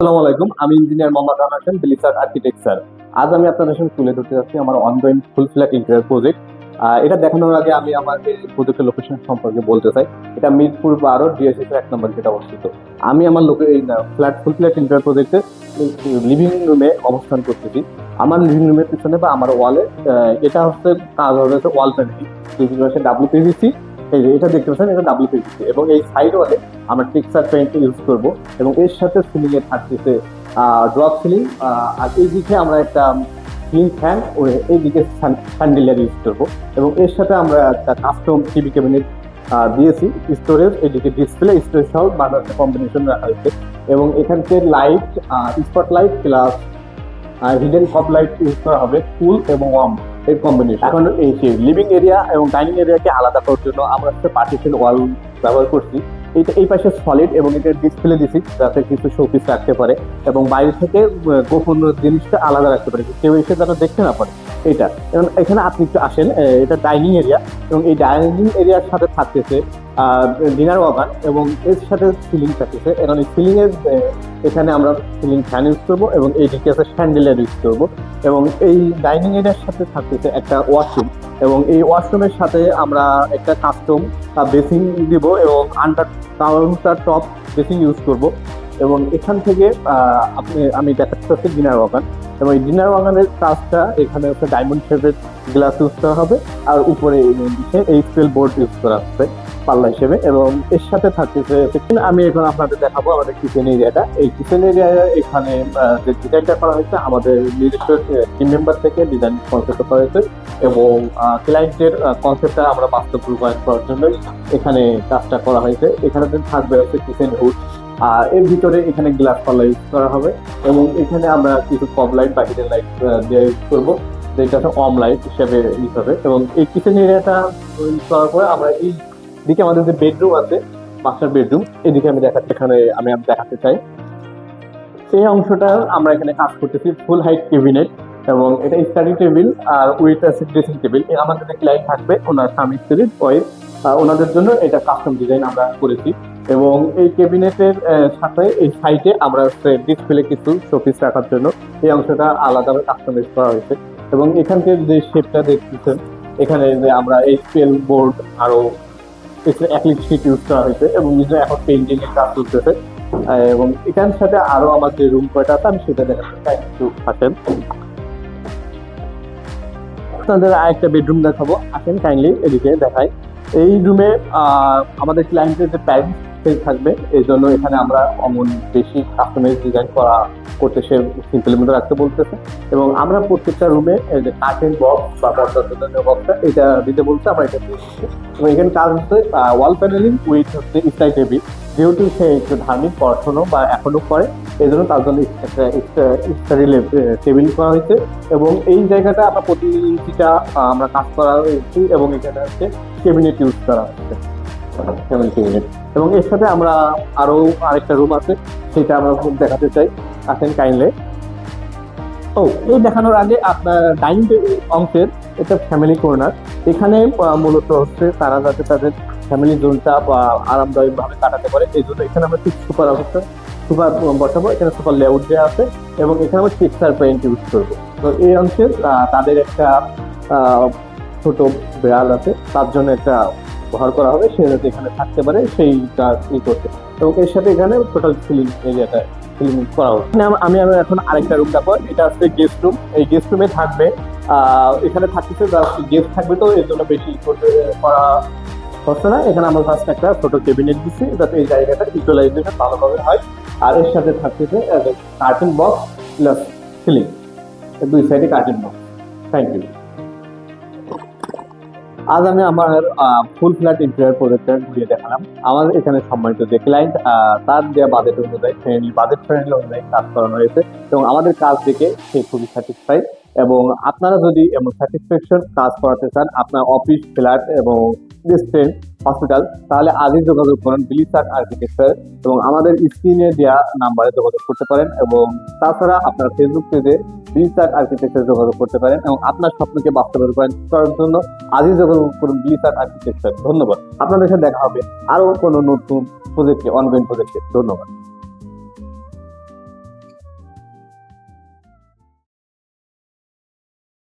আসসালামু আলাইকুম, আমি ইঞ্জিনিয়ার মোহাম্মদ রানা হোসেন বিলিসার আর্কিটেকচার আজ আমি আপনাদের সাথে তুলে ধরতে যাচ্ছি আমার ongoing full flat interior project এটা দেখানোর আগে আমি আমার প্রজেক্টের লোকেশন সম্পর্কে বলতে চাই, এটা মিরপুর বারো ডিএসএস এক নম্বর যেটা অবস্থিত। আমি আমার লোকে ফ্ল্যাট ফুল ফ্ল্যাট ইন্টারিয়ার প্রজেক্টে লিভিং রুমে অবস্থান করতেছি। আমার লিভিং রুমের পিছনে বা আমার ওয়ালে এটা হচ্ছে, কাজ হবে ওয়াল প্যানেলিং হচ্ছে ডাব্লিউপিভিসি এই যে এটা দেখতে পাচ্ছেন, এটা ডাব্লিউপিভিসি এবং এই সাইড ওয়ালে আমরা টেক্সচার পেইন্ট ইউজ করব এবং এর সাথে সিলিং এ থাকতেছে ড্রপ সিলিং আর এই দিকে আমরা একটা সিলিং ফ্যান ও এইদিকে স্যান্ডিলার ইউজ করব। এবং এর সাথে আমরা একটা কাস্টম টিভি ক্যাবিনেট দিয়েছি স্টোরেজ এদিকে ডিসপ্লে স্টোরেজ সহ বাজারটা কম্বিনেশন রাখা হয়েছে। এবং এখানকে light spot light plus hidden cove light use করা হবে কুল এবং ওয়ার্ম এর কম্বিনেশন এখন এই লিভিং এরিয়া এবং ডাইনিং এরিয়াকে আলাদা করার জন্য আমরা একটা পার্টিশন ওয়াল ব্যবহার করছি, এইটা এই পাশে সলিড এবং এটা ডিসপ্লে দিছি, যাতে কিছু শোপিস রাখতে পারে এবং বাইরে থেকে গোপন জিনিসটা আলাদা রাখতে পারে। কেউ এসে যেন দেখতে না পারে। এটা এখানে আপনি একটু আসেন এটা ডাইনিং এরিয়া এবং এই ডাইনিং এরিয়ার সাথে থাকতেছে ডিনার ওয়াগান এবং এর সাথে সিলিং থাকতেছে এবং এই সিলিং এর এখানে আমরা সিলিং ফ্যান ইউজ করব এবং এই দিকে আছে স্যান্ডেলার ইউজ করব। এবং এই ডাইনিং এরিয়ার সাথে থাকতেছে একটা ওয়াশরুম এবং এই ওয়াশরুমের সাথে আমরা একটা কাস্টম বেসিং দিব এবং under counter top basin use করব। এবং এখান থেকে আপনি, আমি দেখাতে চাচ্ছি ডিনার ওয়াগান এবং এই ডিনার ওয়াগানের কাজটা এখানে হচ্ছে ডায়মন্ড শেপের গ্লাস ইউজ করা হবে। আর উপরে এই স্পেল বোর্ড ইউজ করা হচ্ছে পাল্লা হিসেবে এবং এর সাথে থাকতেছে আমি এখন আপনাদের দেখাবো আমাদের কিচেন এরিয়াটা এই কিচেন এরিয়া এখানে যে ডিজাইনটা করা হয়েছে, আমাদের নিজস্ব টিম মেম্বার থেকে ডিজাইন কনসেপ্ট করা হয়েছে এবং ক্লায়েন্টের কনসেপ্টটা আমরা বাস্তব রূপায়ণ করার জন্যই এখানে কাজটা করা হয়েছে। এখানে থাকবে হচ্ছে কিচেন হুড আর এর ভিতরে এখানে গ্লাস পাল্লা ইউজ করা হবে এবং এখানে আমরা কিছু কম লাইট বা হিডেন লাইট দিয়ে ইউজ করব, যেটা অম লাইট হিসেবে ইউজ হবে। এবং এই কিচেন এরিয়াটা ইউজ করার পরে আমরা এই দিকে আমাদের যে বেডরুম আছে মাস্টার বেডরুম এদিকে আমি দেখাচ্ছি, এখানে আমি দেখাতে চাই। এই অংশটা আমরা এখানে কাজ করতেছি ফুল হাইট কেবিনেট এবং এটা স্টাডি টেবিল আর উইথ আছে ড্রেসিং টেবিল আমাদের যে থাকবে, ওনার স্বামী স্ত্রী ওই ওনাদের জন্য এটা কাস্টম ডিজাইন আমরা করেছি। এবং এই ক্যাবিনেটের সাথে এই সাইটে আমরা ডিসপ্লে কিছু শোপিস রাখার জন্য। এই অংশটা আলাদাভাবে কাস্টমাইজ করা হয়েছে। এবং এখানকার যে শেপটা দেখতেছেন, এখানে যে আমরা এইচপিএল বোর্ড আরও ইউজ করা হয়েছে এবং এখন পেন্টিং এর কাজ চলতেছে। এবং সাথে আরও আমার যে রুম কয়টা আছে, আমি সেটা দেখাতে একটু আসেন। আপনাদের আরেকটা বেডরুম দেখাবো। আসেন কাইন্ডলি এদিকে দেখাই। এই রুমে আমাদের ক্লায়েন্টের যে প্যারেন্ট স্পেস থাকবে। এই জন্য এখানে আমরা অমন বেশি কাস্টমাইজ ডিজাইন করা করতে সে সিম্পলের রাখতে বলতেছে। এবং আমরা প্রত্যেকটা রুমে যে কার্টেন বক্স বা পর্দা বক্সটা এটা দিতে বলছে আমরা এটা দিয়ে এবং এখানে কাজ হচ্ছে ওয়াল প্যানেলিং উইথ হচ্ছে স্টাই টেবিল যেহেতু সে একটু ধার্মিক, পড়াশোনা বা এখনও করে, এই জন্য তার জন্য একটা স্টাডি টেবিল করা হয়েছে। এবং এই জায়গাটা আমরা প্রতি আমরা কাজ করা হয়েছি এবং এখানে হচ্ছে ক্যাবিনেট ইউজ করা হচ্ছে। ক্যাবিনেট এবং এর সাথে আমরা আরও আরেকটা রুম আছে সেটা আমরা দেখাতে চাই। আসেন কাইন্ডলি ও এই দেখানোর আগে আপনার ডাইনিং অংশের এটা ফ্যামিলি কর্নার এখানে মূলত হচ্ছে তারা যাতে তাদের ফ্যামিলি জোনটা আরামদায়ক ভাবে কাটাতে পারে এই জন্য এখানে আমরা ঠিক সুপার অবস্থা সুপার বসাবো। এখানে সুপার লেআউট দেওয়া আছে এবং এখানে আমরা টেক্সচার পেইন্ট ইউজ করব। তো এই অংশে আহ, তাদের একটা ছোট বেড়াল আছে তার জন্য একটা ঘর করা হবে, সে যাতে এখানে থাকতে পারে, সেইটা ই করতে এবং এর সাথে এখানে টোটাল ফিলিং এরিয়াটা ফিলিং করা হবে আমি আমি এখন আরেকটা রুম দেখো এটা হচ্ছে গেস্ট রুম এই গেস্ট রুমে থাকবে এখানে থাকতেছে গেস্ট থাকবে তো, এর জন্য বেশি করা হচ্ছে না। এখানে আমরা ফার্স্ট একটা ছোট ক্যাবিনেট দিচ্ছি যাতে এই জায়গাটা ইকুয়ালাইজেশন ভালোভাবে হয়। আর এর সাথে থাকতেছে কার্টেন বক্স প্লাস সিলিং দুই সাইডে কার্টেন বক্স থ্যাংক ইউ আজ আমি আমার ফুল ফ্ল্যাট ইন্টেরিয়ার প্রজেক্টটা ঘুরিয়ে দেখালাম। আমাদের এখানে সম্মানিত যে ক্লায়েন্ট তার দেওয়া বাজেট অনুযায়ী ফ্রেন্ডলি বাজেট ফ্রেন্ডলি অনুযায়ী কাজ করানো হয়েছে এবং আমাদের কাজ দেখে সে খুবই স্যাটিসফাইড এবং আপনারা যদি এমন স্যাটিসফ্যাকশন কাজ করাতে চান, আপনার অফিস ফ্ল্যাট এবং রেস্টুরেন্ট হসপিটাল তাহলে আজই যোগাযোগ করুন বিলিসার আর্কিটেকচার এবং আমাদের স্ক্রিনে দেওয়া নাম্বারে যোগাযোগ করতে পারেন এবং তাছাড়া আপনার ফেসবুক পেজে বিলিসার আর্কিটেকচার যোগাযোগ করতে পারেন এবং আপনার স্বপ্নকে বাস্তবে রূপায়ণ করার জন্য আজই যোগাযোগ করুন বিলিসার আর্কিটেকচার ধন্যবাদ। আপনাদের সাথে দেখা হবে আরও কোনো নতুন প্রজেক্টে অনলাইন প্রজেক্টে ধন্যবাদ।